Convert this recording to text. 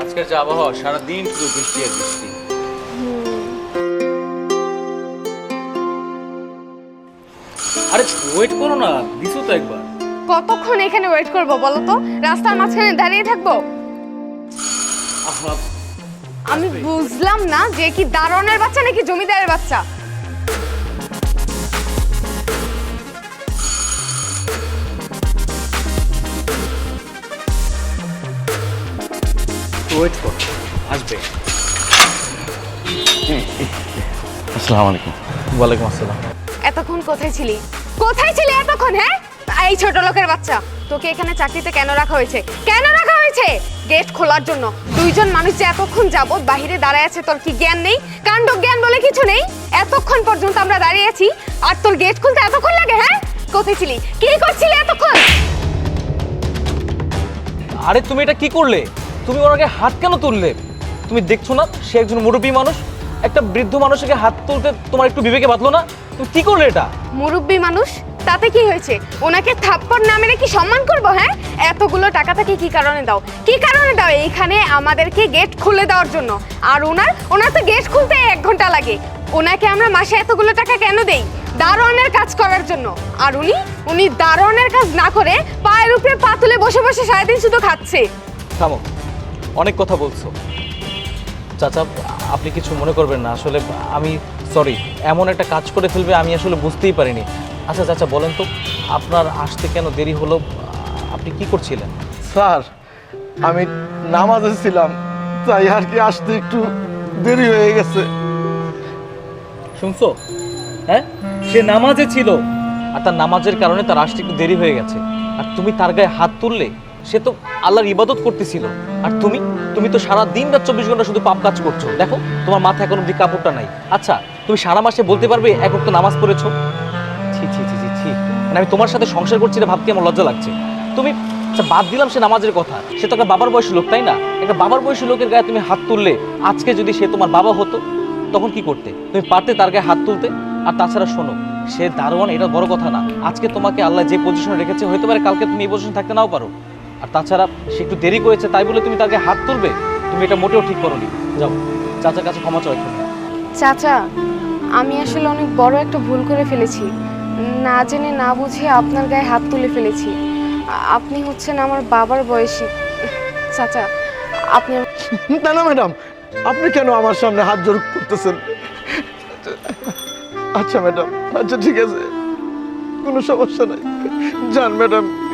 আজকের যে আবহাওয়া সারাদিন শুধু বৃষ্টি আর বৃষ্টি। আরে ওয়েট করো না দিছো তো একবার। কতক্ষণ এখানে ওয়েট করব বলো তো? রাস্তার মাঝখানে দাঁড়িয়ে থাকব? আমি বুঝলাম না যে কি দারোয়ানের বাচ্চা নাকি জমিদারের বাচ্চা। ওয়েট কর আসবে আসসালামু আলাইকুম। ওয়ালাইকুম আসসালাম। এতক্ষণ কোথায় ছিলি? কোথায় ছিলি এতক্ষণ হ্যাঁ? এই ছোট লোকের বাচ্চা তোকে এখানে চাকরিতে কেন রাখা হয়েছে? কেন রাখা হয়েছে? গেট খোলার জন্য। দুইজন মানুষ যে এতক্ষণ যাবত বাহিরে দাঁড়ায় আছে তোর কি জ্ঞান নেই? কাণ্ড জ্ঞান বলে কিছু নেই? এতক্ষণ পর্যন্ত আমরা দাঁড়িয়ে আছি আর তোর গেট খুলতে এতক্ষণ লাগে হ্যাঁ? কোথায় ছিলি? কি করছিলি এতক্ষণ? আরে তুমি এটা কি করলে? তুমি ওর আগে হাত কেন তুললে? তুমি দেখছ না সে একজন মুরব্বী মানুষ। একটা বৃদ্ধ মানুষকে হাত তুলতে তোমার একটু বিবেকে বাঁধলো না? তুমি কি করলে এটা? মুরব্বী মানুষ তাতে কি হয়েছে? ওনাকে থাপ্পড় না মেরে কি সম্মান করব হ্যাঁ? এতগুলো টাকা থেকে কি কারণে দাও? কি কারণে দাও? এইখানে আমাদেরকে গেট খুলে দেওয়ার জন্য। আর ওনার ওনার তো গেট খুলতে এক ঘণ্টা লাগে। ওনাকে আমরা মাসে এতগুলো টাকা কেন দেই? দারোয়ানের কাজ করার জন্য। আর উনি উনি দারোয়ানের কাজ না করে পায়ের উপরে পা তুলে বসে বসে সারাদিন শুধু খাচ্ছে। থামো। অনেক কথা বলছো। চাচা আপনি কিছু মনে করবেন না। আসলে আমি সরি এমন একটা কাজ করে ফেলবে আমি আসলে বুঝতেই পারিনি। আচ্ছা চাচা বলেন তো আপনার আসতে কেন দেরি হলো? আপনি কি করছিলেন? স্যার আমি নামাজে ছিলাম তাই আর কি আসতে একটু দেরি হয়ে গেছে। শুনছো? হ্যাঁ? সে নামাজে ছিল। আর তার নামাজের কারণে তার আসতে একটু দেরি হয়ে গেছে। আর তুমি তার গায়ে হাত তুললে? সে তো আল্লাহর ইবাদত করতেছিল। আর তুমি তুমি তো সারা দিন রাত চব্বিশ ঘণ্টা শুধু পাপ কাজ করছ। দেখো, তোমার মাথায় এখন অব্দি কাপড়টা নাই। আচ্ছা তুমি সারা মাসে বলতে পারবে এক তো নামাজ পড়েছো? ছি ছি ছি ছি ছি। মানে আমি তোমার সাথে সংসার করছি না ভাবতে আমার লজ্জা লাগছে। তুমি আচ্ছা বাদ দিলাম সে নামাজের কথা। সে তো একটা বাবার বয়সী লোক, তাই না? একটা বাবার বয়সী লোকের গায়ে তুমি হাত তুললে আজকে যদি সে তোমার বাবা হতো, তখন কি করতে? তুমি পারতে তার গায়ে হাত তুলতে? আর তাছাড়া শোনো, সে দারোয়ান, এটা বড় কথা না। আজকে তোমাকে আল্লাহ যে পজিশনে রেখেছে হতে পারে কালকে তুমি এই পজিশনে থাকতে নাও পারো। আর তাছাড়া সে একটু দেরি করেছে তাই বলে তুমি তাকে হাত তুলবে? তুমি এটা মোটেও ঠিক করোনি। যাও চাচার কাছে ক্ষমা চাও এক্ষুনি। চাচা আমি আসলে অনেক বড় একটা ভুল করে ফেলেছি। না জেনে না বুঝে আপনার গায়ে হাত তুলে ফেলেছি। আ- আপনি হচ্ছেন আমার বাবার বয়সী। চাচা আপনি আমার- না না ম্যাডাম আপনি কেন আমার সামনে হাত জোর করতেছেন? আচ্ছা ম্যাডাম আচ্ছা ঠিক আছে। কোনো সমস্যা নাই। যান ম্যাডাম।